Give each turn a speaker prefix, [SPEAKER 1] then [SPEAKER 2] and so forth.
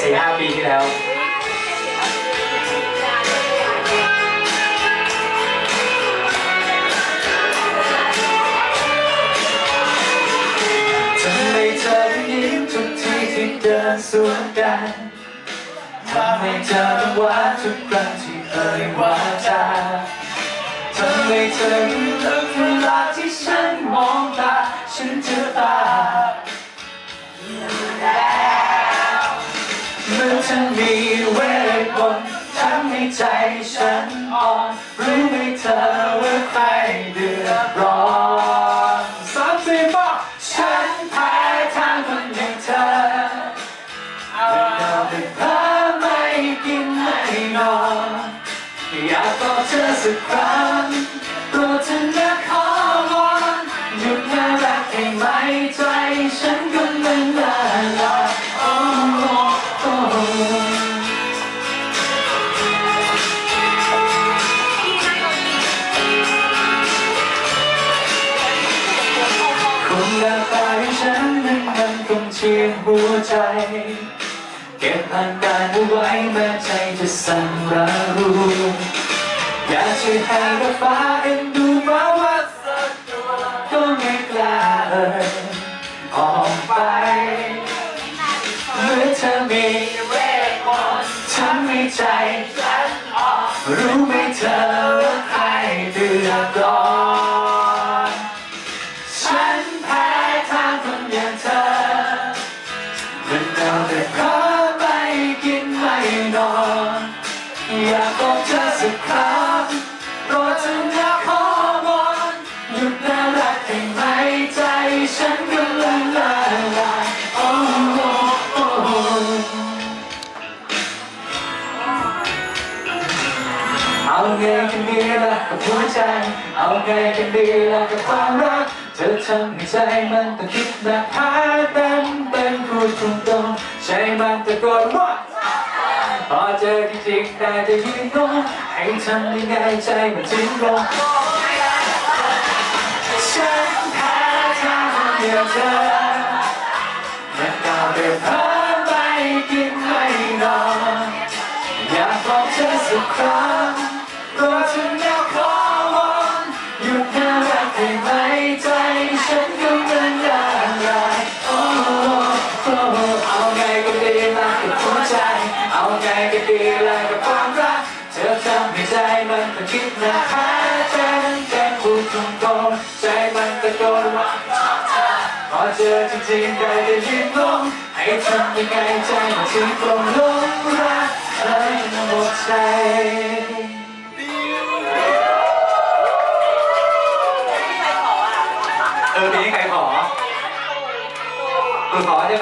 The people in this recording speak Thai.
[SPEAKER 1] สี่ห้าปีที่แล้วทำไมเธอถึงยิ้มทุกทีที่เดินสวนกันทำไมเธอต้องหวานทุกครั้งที่เอ่ยวาจาทำไมเธอถึงลึกเวลาที่ฉัน เมื่อเธอมีเวทมนต์ทำให้ใจฉันอ่อนรู้ไหมเธอว่าใครเดือดร้อนสามสี่ป้าฉันแพ้ทางคนอย่างเธอไม่นอนไม่เพ้อไม่กินไม่นอนอยากกอดเธอสักครั้งโปรดเธอนะขอวอนหยุดน่ารักให้ไหมในั้นมันคงเชียงหัวใจ เก็บอาการเอาไว้แม้ใจจะสั่นระรูอยากจะให้กับฟ้าเอ็นดูเพราว่าสักตัวก็ไม่กล้าเอ่ยออกไปเมื่อเธอมีเวทมนต์ทำให้ใจฉันออกรู้ไหมเธอว่าใครเดือดร้อน บอเธอสักครั้งโปรดเธอนะขอวอนหยุดน่ารักให้ไหมใจฉันกำลังละลายโอ้โอ้โอ้เอาไงกันดีล่ะกับหัวใจ เอาไงกันดีล่ะกับความรัก เธอทำให้ใจมันต้องคิดหนักหาเต็มเป็นพูดตรงๆใจมันตะโกนว่า พอเจอจริงแต่จะยืนงงให้ทำยังไงใจมันถึงลงฉันแพ้ทางเดียวเธอมันก้าวไปเพ้อไม่กินไม่นอนอยากบอกเธอสักครั้งโปรดฉันอยากขอวอนหยุดน่ารักได้ไหมใจฉันกำลังละลายโอ้โอ้เอาไงก็ไดีล่ะกับหัวใจ เอาไงก็ดีล่ะกับความรัก เธอทำให้ใจมันต้องคิดนะหาเธอแค่พูดตรงๆใจมันตะโกนว่าพอเจอจริงๆได้แต่ยืนงให้ทำยังไงใจมันถึงตรงลงรักเลยหมดใจเออมีใครขอเออขอใช่ไหม